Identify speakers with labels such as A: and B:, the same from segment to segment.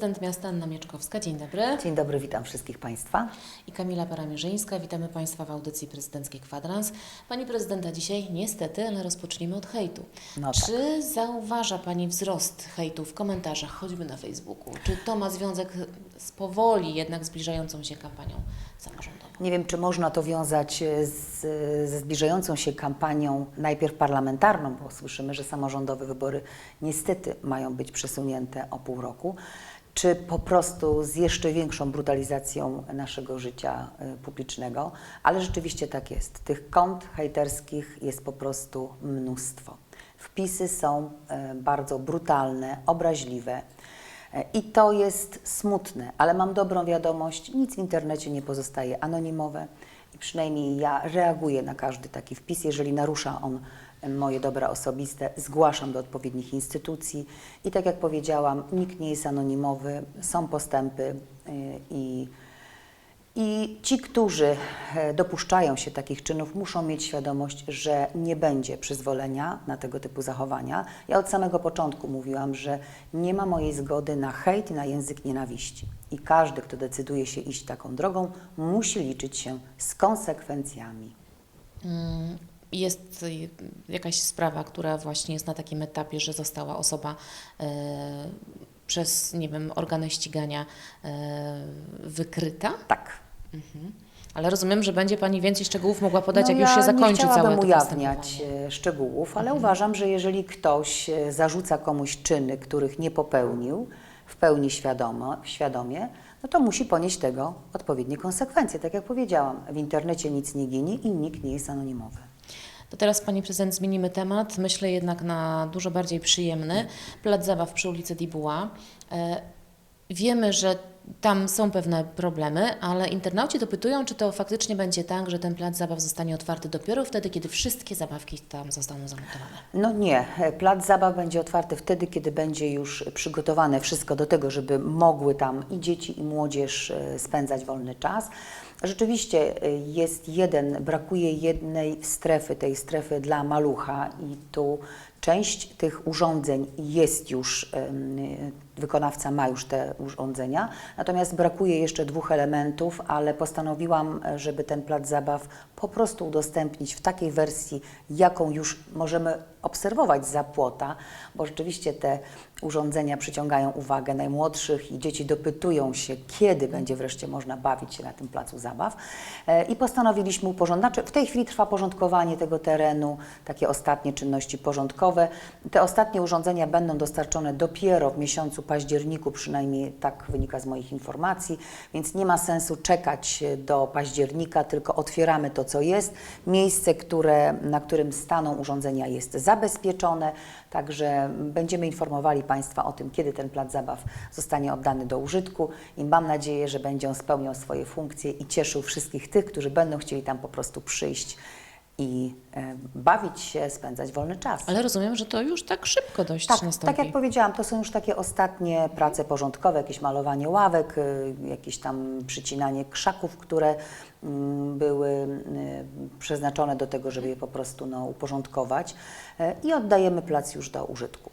A: prezydent miasta Anna Mieczkowska. Dzień dobry.
B: Dzień dobry, witam wszystkich Państwa.
A: I Kamila Paramierzyńska. Witamy Państwa w audycji prezydenckiej Kwadrans. Pani prezydenta dzisiaj niestety, ale rozpoczniemy od hejtu.
B: No tak.
A: Czy zauważa Pani wzrost hejtu w komentarzach, choćby na Facebooku? Czy to ma związek z powoli jednak zbliżającą się kampanią samorządową?
B: Nie wiem, czy można to wiązać e, z, ze zbliżającą się kampanią najpierw parlamentarną, bo słyszymy, że samorządowe wybory niestety mają być przesunięte o pół roku, czy po prostu z jeszcze większą brutalizacją naszego życia e, publicznego, ale rzeczywiście tak jest. Tych kont hejterskich jest po prostu mnóstwo. Wpisy są e, bardzo brutalne, obraźliwe. E, I to jest smutne, ale mam dobrą wiadomość: nic w internecie nie pozostaje anonimowe przynajmniej ja reaguję na każdy taki wpis. Jeżeli narusza on moje dobra osobiste, zgłaszam do odpowiednich instytucji i tak jak powiedziałam, nikt nie jest anonimowy, są postępy y, i. I ci, którzy e, dopuszczają się takich czynów, muszą mieć świadomość, że nie będzie przyzwolenia na tego typu zachowania. Ja od samego początku mówiłam, że nie ma mojej zgody na hejt i na język nienawiści. I każdy, kto decyduje się iść taką drogą, musi liczyć się z konsekwencjami.
A: Mm, Jest y, jakaś sprawa, która właśnie jest na takim etapie, że została osoba e, przez, nie wiem, organy ścigania e, wykryta?
B: Tak.
A: Mhm. Ale rozumiem, że będzie Pani więcej szczegółów mogła podać,
B: No
A: jak już
B: ja
A: się zakończy
B: nie
A: całe to
B: ujawniać
A: postępowanie.
B: e, szczegółów, ale uważam, że jeżeli ktoś e, zarzuca komuś czyny, których nie popełnił w pełni świadomo, świadomie, no to musi ponieść tego odpowiednie konsekwencje. Tak jak powiedziałam, w internecie nic nie ginie i nikt nie jest anonimowy.
A: To teraz Pani Prezydent zmienimy temat, myślę jednak na dużo bardziej przyjemny. Plac zabaw przy ulicy Dibuła. E, Wiemy, że tam są pewne problemy, ale internauci dopytują, czy to faktycznie będzie tak, że ten plac zabaw zostanie otwarty dopiero wtedy, kiedy wszystkie zabawki tam zostaną zamontowane.
B: No nie, plac zabaw będzie otwarty wtedy, kiedy będzie już przygotowane wszystko do tego, żeby mogły tam i dzieci, i młodzież e, spędzać wolny czas. Rzeczywiście e, jest jeden, brakuje jednej strefy, tej strefy dla malucha i tu część tych urządzeń jest już, wykonawca ma już te urządzenia, natomiast brakuje jeszcze dwóch elementów, ale postanowiłam, żeby ten plac zabaw po prostu udostępnić w takiej wersji, jaką już możemy obserwować za płota, bo rzeczywiście te urządzenia przyciągają uwagę najmłodszych i dzieci dopytują się, kiedy będzie wreszcie można bawić się na tym placu zabaw. E, I postanowiliśmy uporządnić. Znaczy, w tej chwili trwa porządkowanie tego terenu, takie ostatnie czynności porządkowe. Te ostatnie urządzenia będą dostarczone dopiero w miesiącu październiku, przynajmniej tak wynika z moich informacji, więc nie ma sensu czekać do października, tylko otwieramy to, co jest. Miejsce, które, na którym staną urządzenia jest zabezpieczone, także będziemy informowali Państwa o tym, kiedy ten plac zabaw zostanie oddany do użytku i mam nadzieję, że będzie on spełniał swoje funkcje i cieszył wszystkich tych, którzy będą chcieli tam po prostu przyjść i e, bawić się, spędzać wolny czas.
A: Ale rozumiem, że to już tak szybko dość
B: Tak,
A: nastąpi.
B: tak jak powiedziałam, to są już takie ostatnie prace porządkowe, jakieś malowanie ławek, y, jakieś tam przycinanie krzaków, które były y, przeznaczone do tego, żeby je po prostu no, uporządkować E, i oddajemy plac już do użytku.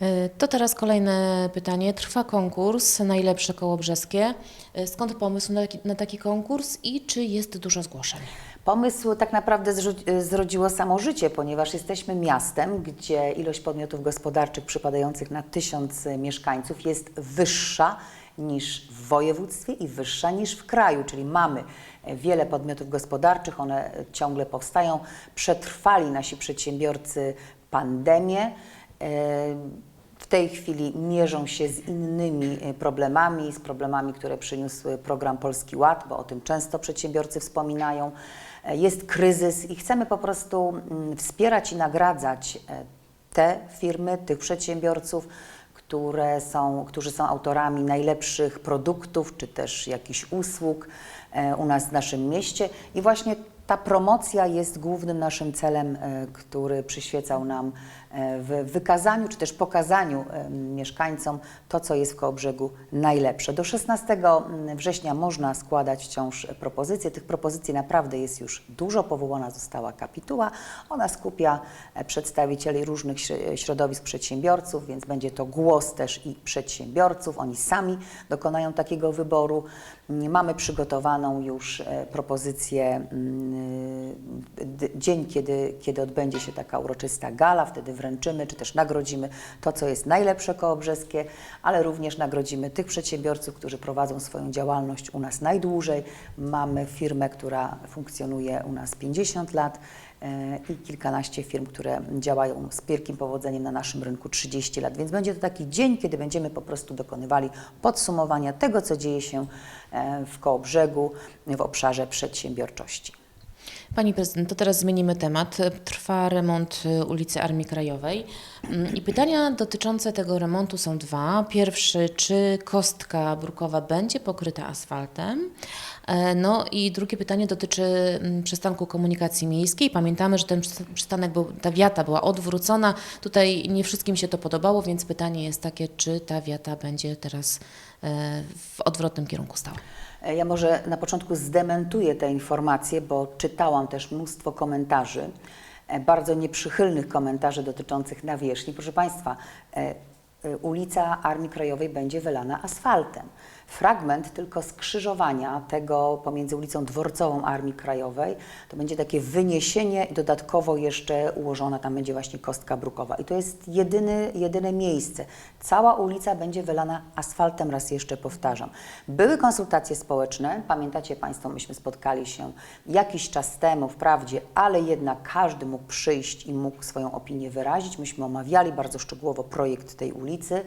A: E, To teraz kolejne pytanie. Trwa konkurs Najlepsze Koło Brzeskie. E, Skąd pomysł na taki, na taki konkurs i czy jest dużo zgłoszeń?
B: Pomysł tak naprawdę zrodziło samo życie, ponieważ jesteśmy miastem, gdzie ilość podmiotów gospodarczych przypadających na tysiąc mieszkańców jest wyższa niż w województwie i wyższa niż w kraju, czyli mamy wiele podmiotów gospodarczych, one ciągle powstają. Przetrwali nasi przedsiębiorcy pandemię. E, w tej chwili mierzą się z innymi e, problemami, z problemami, które przyniósł program Polski Ład, bo o tym często przedsiębiorcy wspominają. E, Jest kryzys i chcemy po prostu mm, wspierać i nagradzać te firmy, tych przedsiębiorców, które są, którzy są autorami najlepszych produktów czy też jakichś usług u nas w naszym mieście. I właśnie ta promocja jest głównym naszym celem, e, który przyświecał nam e, w wykazaniu czy też pokazaniu e, mieszkańcom to, co jest w Kołobrzegu najlepsze. Do 16 września można składać wciąż propozycje. Tych propozycji naprawdę jest już dużo. Powołana została kapituła. Ona skupia e, przedstawicieli różnych śr- środowisk przedsiębiorców, więc będzie to głos też i przedsiębiorców. Oni sami dokonają takiego wyboru. Mamy przygotowaną już e, propozycję mm, dzień, kiedy, kiedy odbędzie się taka uroczysta gala, wtedy wręczymy czy też nagrodzimy to, co jest najlepsze kołobrzeskie, ale również nagrodzimy tych przedsiębiorców, którzy prowadzą swoją działalność u nas najdłużej. Mamy firmę, która funkcjonuje u nas 50 lat i kilkanaście firm, które działają z wielkim powodzeniem na naszym rynku 30 lat. Więc będzie to taki dzień, kiedy będziemy po prostu dokonywali podsumowania tego, co dzieje się e, w Kołobrzegu w obszarze przedsiębiorczości.
A: Pani prezydent, to teraz zmienimy temat. Trwa remont y, ulicy Armii Krajowej Mm, i pytania dotyczące tego remontu są dwa. Pierwszy, czy kostka brukowa będzie pokryta asfaltem? E, No i drugie pytanie dotyczy mm, przystanku komunikacji miejskiej. Pamiętamy, że ten przysta- przystanek, był, ta wiata była odwrócona. Tutaj nie wszystkim się to podobało, więc pytanie jest takie, czy ta wiata będzie teraz e, w odwrotnym kierunku stała?
B: E, Ja może na początku zdementuję te informacje, bo czytałam też mnóstwo komentarzy, e, bardzo nieprzychylnych komentarzy dotyczących nawierzchni. Proszę Państwa, e, ulica Armii Krajowej będzie wylana asfaltem. Fragment tylko skrzyżowania tego pomiędzy ulicą Dworcową Armii Krajowej, to będzie takie wyniesienie dodatkowo jeszcze ułożona tam będzie właśnie kostka brukowa. I to jest jedyny, jedyne miejsce. Cała ulica będzie wylana asfaltem, raz jeszcze powtarzam. Były konsultacje społeczne, pamiętacie Państwo, myśmy spotkali się jakiś czas temu wprawdzie, ale jednak każdy mógł przyjść i mógł swoją opinię wyrazić. Myśmy omawiali bardzo szczegółowo projekt tej ulicy.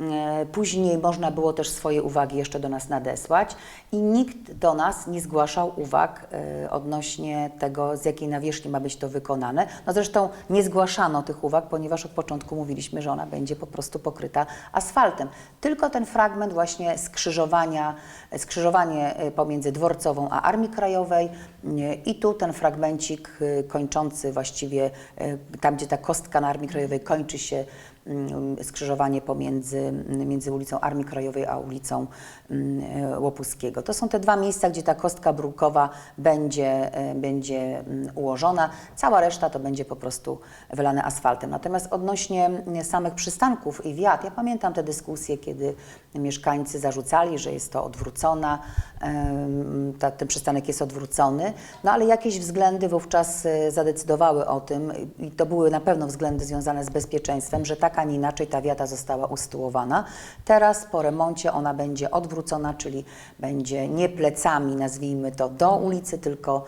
B: E, Później można było też swoje uwagi jeszcze do nas nadesłać i nikt do nas nie zgłaszał uwag e, odnośnie tego, z jakiej nawierzchni ma być to wykonane. No zresztą nie zgłaszano tych uwag, ponieważ od początku mówiliśmy, że ona będzie po prostu pokryta asfaltem. Tylko ten fragment właśnie skrzyżowania, skrzyżowanie e, pomiędzy Dworcową a Armii Krajowej nie, i tu ten fragmencik e, kończący właściwie e, tam, gdzie ta kostka na Armii Krajowej kończy się skrzyżowanie pomiędzy, między ulicą Armii Krajowej a ulicą mm, e, Łopuskiego. To są te dwa miejsca, gdzie ta kostka brukowa będzie, e, będzie mm, ułożona. Cała reszta to będzie po prostu wylane asfaltem. Natomiast odnośnie mm, samych przystanków i wiat, ja pamiętam te dyskusje, kiedy mieszkańcy zarzucali, że jest to odwrócona, em, ta, ten przystanek jest odwrócony, no ale jakieś względy wówczas e, zadecydowały o tym i to były na pewno względy związane z bezpieczeństwem, że tak, a nie inaczej ta wiata została usytuowana. Teraz po remoncie ona będzie odwrócona, czyli będzie nie plecami, nazwijmy to, do ulicy, tylko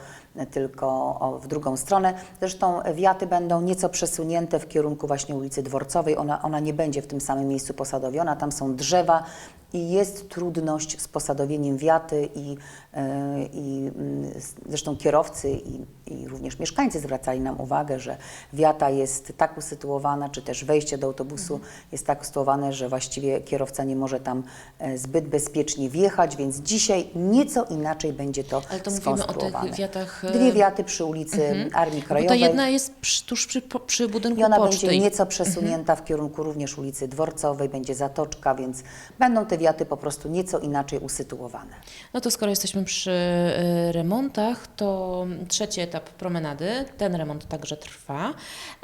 B: tylko w drugą stronę. Zresztą wiaty będą nieco przesunięte w kierunku właśnie ulicy Dworcowej. Ona, ona nie będzie w tym samym miejscu posadowiona. Tam są drzewa i jest trudność z posadowieniem wiaty i, e, i mm, zresztą kierowcy i, i również mieszkańcy zwracali nam uwagę, że wiata jest tak usytuowana, czy też wejście do autobusu jest tak usytuowane, że właściwie kierowca nie może tam e, zbyt bezpiecznie wjechać, więc dzisiaj nieco inaczej będzie to
A: Ale to mówimy o tych wiatach...
B: Dwie wiaty przy ulicy Armii
A: Bo ta
B: Krajowej.
A: jedna jest przy, tuż przy, przy budynku
B: I ona
A: poczty.
B: będzie nieco przesunięta w kierunku również ulicy Dworcowej, będzie zatoczka, więc będą te wiaty po prostu nieco inaczej usytuowane.
A: No to skoro jesteśmy przy e, remontach, to trzeci etap promenady. Ten remont także trwa,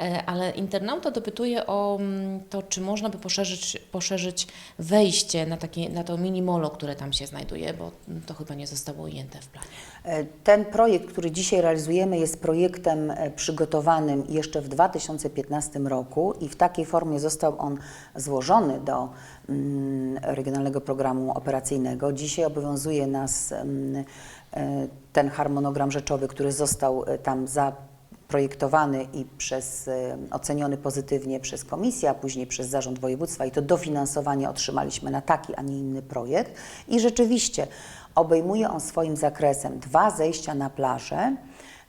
A: e, ale internauta dopytuje o mm, to, czy można by poszerzyć, poszerzyć wejście na, takie, na to mini molo, które tam się znajduje, bo to chyba nie zostało ujęte w planie.
B: E, Ten projekt, który dzisiaj realizujemy, jest projektem e, przygotowanym jeszcze w 2015 roku i w takiej formie został on złożony do mm, Regionalnego Programu Operacyjnego. Dzisiaj obowiązuje nas mm, e, ten harmonogram rzeczowy, który został e, tam zaprojektowany i przez, oceniony pozytywnie przez komisję, a później przez Zarząd Województwa i to dofinansowanie otrzymaliśmy na taki, a nie inny projekt. I rzeczywiście obejmuje on swoim zakresem dwa zejścia na plażę,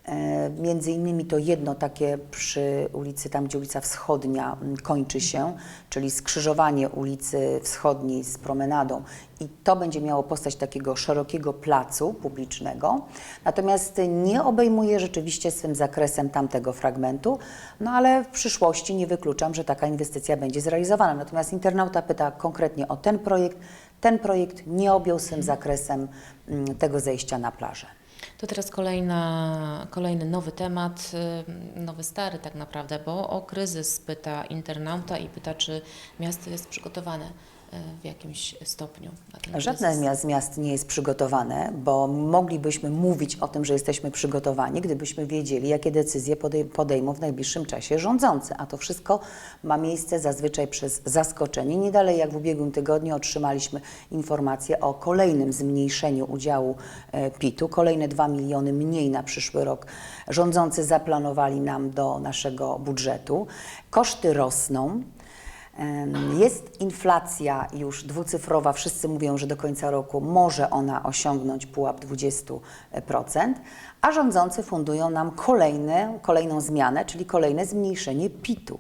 B: E, Między innymi to jedno takie przy ulicy, tam gdzie ulica Wschodnia kończy się, czyli skrzyżowanie ulicy Wschodniej z promenadą i to będzie miało postać takiego szerokiego placu publicznego, natomiast nie obejmuje rzeczywiście swym zakresem tamtego fragmentu, no ale w przyszłości nie wykluczam, że taka inwestycja będzie zrealizowana. Natomiast internauta pyta konkretnie o ten projekt. Ten projekt nie objął swym zakresem mm, tego zejścia na plażę.
A: To teraz kolejna, kolejny nowy temat, y, nowy stary tak naprawdę, bo o kryzys pyta internauta i pyta, czy miasto jest przygotowane w jakimś stopniu
B: Żadne z miast nie jest przygotowane, bo moglibyśmy mówić o tym, że jesteśmy przygotowani, gdybyśmy wiedzieli, jakie decyzje podej- podejmą w najbliższym czasie rządzący. A to wszystko ma miejsce zazwyczaj przez zaskoczenie. Nie dalej jak w ubiegłym tygodniu otrzymaliśmy informację o kolejnym zmniejszeniu udziału e, PIT-u, kolejne 2 miliony mniej na przyszły rok. Rządzący zaplanowali nam do naszego budżetu. Koszty rosną. Jest inflacja już dwucyfrowa, wszyscy mówią, że do końca roku może ona osiągnąć pułap 20%, a rządzący fundują nam kolejne, kolejną zmianę, czyli kolejne zmniejszenie PIT-u.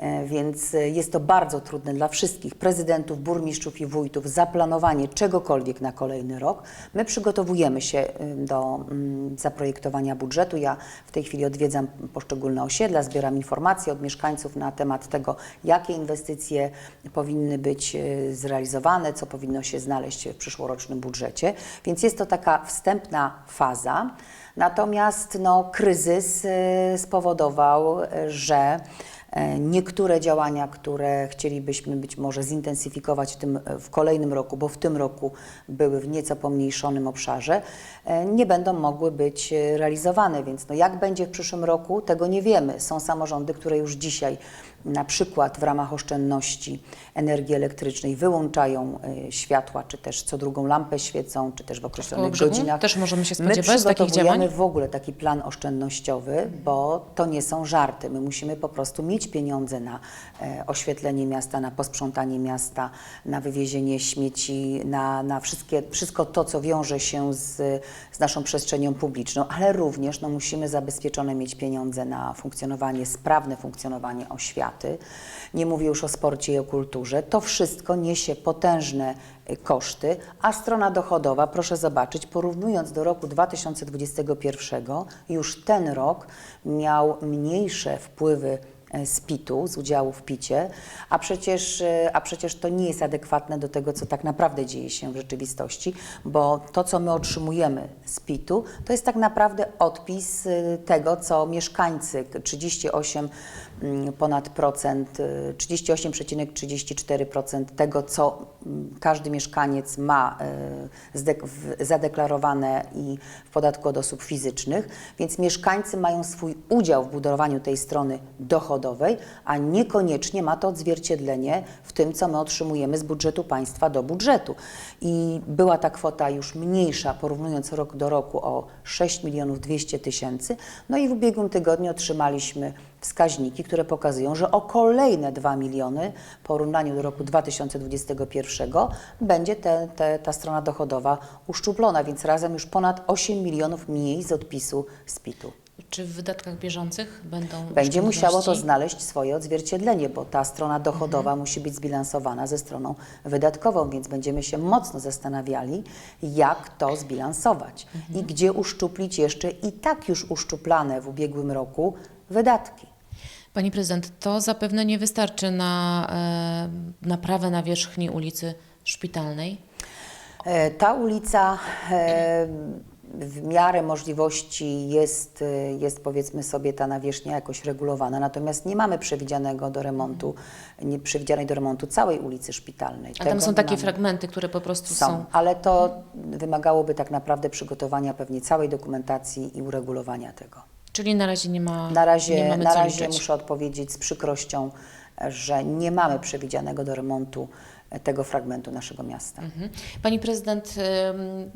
B: E, Więc e, jest to bardzo trudne dla wszystkich prezydentów, burmistrzów i wójtów zaplanowanie czegokolwiek na kolejny rok. My przygotowujemy się do zaprojektowania budżetu. Ja w tej chwili odwiedzam poszczególne osiedla, zbieram informacje od mieszkańców na temat tego, jakie inwestycje powinny być y, zrealizowane, co powinno się znaleźć w przyszłorocznym budżecie. Więc jest to taka wstępna faza. Natomiast no, kryzys spowodował, że E, Niektóre działania, które chcielibyśmy być może zintensyfikować w, tym, w kolejnym roku, bo w tym roku były w nieco pomniejszonym obszarze, e, nie będą mogły być e, realizowane. Więc no jak będzie w przyszłym roku, tego nie wiemy. Są samorządy, które już dzisiaj na przykład w ramach oszczędności energii elektrycznej wyłączają e, światła, czy też co drugą lampę świecą, czy też w określonych
A: Kołobrzegu
B: godzinach.
A: też możemy się
B: My
A: spodziewać takich
B: przygotowujemy w ogóle taki plan oszczędnościowy, bo to nie są żarty. My musimy po prostu mieć pieniądze na e, oświetlenie miasta, na posprzątanie miasta, na wywiezienie śmieci, na, na wszystkie, wszystko to, co wiąże się z, z naszą przestrzenią publiczną, ale również no, musimy zabezpieczone mieć pieniądze na funkcjonowanie, sprawne funkcjonowanie oświaty. Nie mówię już o sporcie i o kulturze. To wszystko niesie potężne y, koszty, a strona dochodowa, proszę zobaczyć, porównując do roku 2021, już ten rok miał mniejsze wpływy z PIT-u, z udziału w PIT-cie, a przecież, e, a przecież to nie jest adekwatne do tego, co tak naprawdę dzieje się w rzeczywistości, bo to, co my otrzymujemy z PIT-u, to jest tak naprawdę odpis e, tego, co mieszkańcy, 38 mm, ponad procent, y, 38,34% tego, co mm, każdy mieszkaniec ma zadeklarowane i w podatku od osób fizycznych, więc mieszkańcy mają swój udział w budowaniu tej strony dochodowej, a niekoniecznie ma to odzwierciedlenie w tym, co my otrzymujemy z budżetu państwa do budżetu. I była ta kwota już mniejsza, porównując rok do roku o 6 milionów 200 tysięcy, no i w ubiegłym tygodniu otrzymaliśmy wskaźniki, które pokazują, że o kolejne 2 miliony w porównaniu do roku 2021 będzie te, te, ta strona dochodowa uszczuplona, więc razem już ponad 8 milionów mniej z odpisu z PIT-u.
A: Czy w wydatkach bieżących będą
B: Będzie musiało to znaleźć swoje odzwierciedlenie, bo ta strona dochodowa musi być zbilansowana ze stroną wydatkową, więc będziemy się mocno zastanawiali, jak to zbilansować i gdzie uszczuplić jeszcze i tak już uszczuplane w ubiegłym roku wydatki.
A: Pani prezydent, to zapewne nie wystarczy na e, naprawę nawierzchni ulicy Szpitalnej.
B: E, Ta ulica e, w miarę możliwości jest, e, jest powiedzmy sobie ta nawierzchnia jakoś regulowana, natomiast nie mamy przewidzianego do remontu, nie przewidzianej do remontu całej ulicy Szpitalnej.
A: A tam
B: Tego
A: są
B: nie
A: takie
B: mamy.
A: fragmenty, które po prostu
B: Są,
A: są.
B: ale to wymagałoby tak naprawdę przygotowania pewnie całej dokumentacji i uregulowania tego.
A: Czyli na razie nie ma.
B: Na
A: nie
B: razie,
A: mamy
B: na razie
A: liczyć.
B: muszę odpowiedzieć z przykrością, że nie mamy przewidzianego do remontu tego fragmentu naszego miasta.
A: Mhm. Pani prezydent, ym,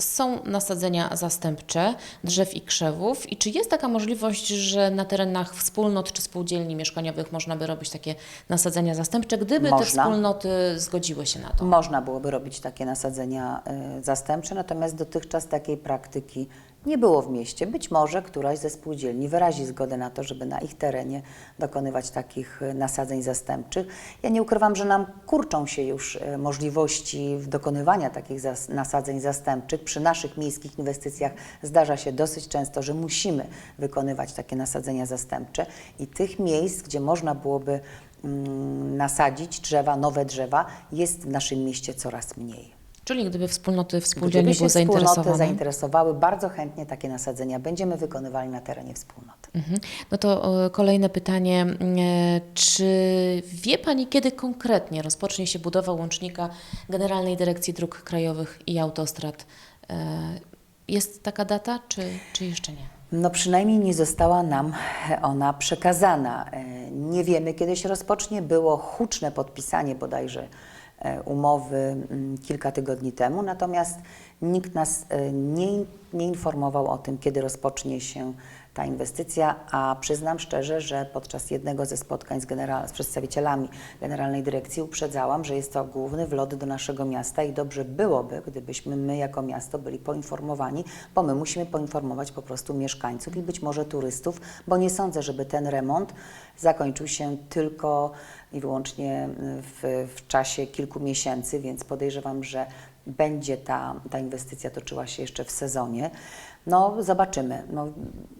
A: są nasadzenia zastępcze drzew i krzewów i czy jest taka możliwość, że na terenach wspólnot czy spółdzielni mieszkaniowych można by robić takie nasadzenia zastępcze, gdyby te
B: Można.
A: wspólnoty zgodziły się na to?
B: Można byłoby robić takie nasadzenia e, zastępcze, natomiast dotychczas takiej praktyki nie było w mieście. Być może któraś ze spółdzielni wyrazi zgodę na to, żeby na ich terenie dokonywać takich e, nasadzeń zastępczych. Ja nie ukrywam, że nam kurczą się już e, możliwości dokonywania takich zas- nasadzeń zastępczych. Przy naszych miejskich inwestycjach zdarza się dosyć często, że musimy wykonywać takie nasadzenia zastępcze i tych miejsc, gdzie można byłoby mm, nasadzić drzewa, nowe drzewa, jest w naszym mieście coraz mniej.
A: Czyli gdyby wspólnoty współdzielni
B: Gdyby się
A: były
B: wspólnoty
A: zainteresowane.
B: zainteresowały, bardzo chętnie takie nasadzenia będziemy wykonywali na terenie wspólnoty.
A: Mhm. No to e, kolejne pytanie. E, Czy wie Pani, kiedy konkretnie rozpocznie się budowa łącznika Generalnej Dyrekcji Dróg Krajowych i Autostrad? E, Jest taka data, czy, czy jeszcze nie?
B: No przynajmniej nie została nam ona przekazana. Nie wiemy, kiedy się rozpocznie. Było huczne podpisanie bodajże umowy mm, kilka tygodni temu, natomiast nikt nas e, nie, nie informował o tym, kiedy rozpocznie się ta inwestycja, a przyznam szczerze, że podczas jednego ze spotkań z, general, z przedstawicielami Generalnej Dyrekcji uprzedzałam, że jest to główny wlot do naszego miasta i dobrze byłoby, gdybyśmy my jako miasto byli poinformowani, bo my musimy poinformować po prostu mieszkańców i być może turystów, bo nie sądzę, żeby ten remont zakończył się tylko i wyłącznie w, w czasie kilku miesięcy, więc podejrzewam, że będzie ta, ta inwestycja toczyła się jeszcze w sezonie. No, zobaczymy. No,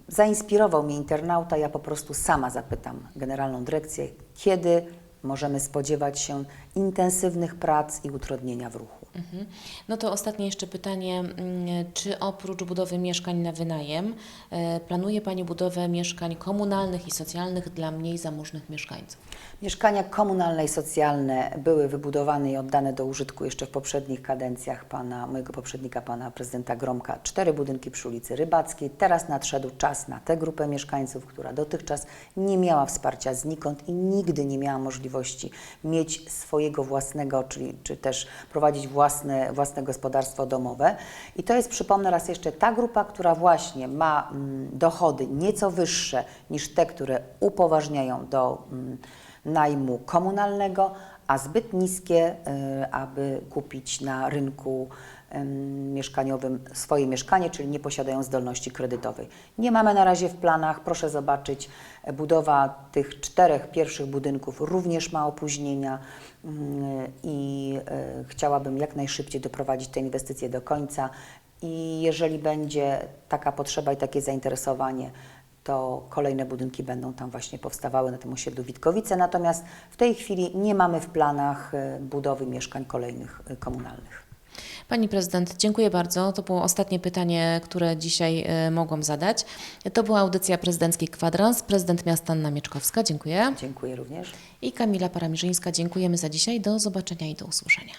B: zainspirował mnie internauta, ja po prostu sama zapytam Generalną Dyrekcję, kiedy możemy spodziewać się intensywnych prac i utrudnienia w ruchu.
A: Mhm. No to ostatnie jeszcze pytanie. Mm, Czy oprócz budowy mieszkań na wynajem, e, planuje Pani budowę mieszkań komunalnych i socjalnych dla mniej zamożnych mieszkańców?
B: Mieszkania komunalne i socjalne były wybudowane i oddane do użytku jeszcze w poprzednich kadencjach pana, mojego poprzednika, pana prezydenta Gromka. Cztery budynki przy ulicy Rybackiej. Teraz nadszedł czas na tę grupę mieszkańców, która dotychczas nie miała wsparcia znikąd i nigdy nie miała możliwości mieć swojego własnego, czyli czy też prowadzić własne, własne gospodarstwo domowe. I to jest, przypomnę raz jeszcze, ta grupa, która właśnie ma mm, dochody nieco wyższe niż te, które upoważniają do mm, najmu komunalnego, a zbyt niskie, y, aby kupić na rynku ym, mieszkaniowym swoje mieszkanie, czyli nie posiadają zdolności kredytowej. Nie mamy na razie w planach, proszę zobaczyć, e, budowa tych czterech pierwszych budynków również ma opóźnienia mm, i y, chciałabym jak najszybciej doprowadzić te inwestycje do końca i jeżeli będzie taka potrzeba i takie zainteresowanie, to kolejne budynki będą tam właśnie powstawały na tym osiedlu Witkowice. Natomiast w tej chwili nie mamy w planach y, budowy mieszkań kolejnych y, komunalnych.
A: Pani prezydent, dziękuję bardzo. To było ostatnie pytanie, które dzisiaj e, mogłam zadać. To była audycja prezydenckiej kwadrans. Prezydent miasta Anna Mieczkowska, dziękuję.
B: Dziękuję również.
A: I Kamila Paramirzyńska, dziękujemy za dzisiaj. Do zobaczenia i do usłyszenia.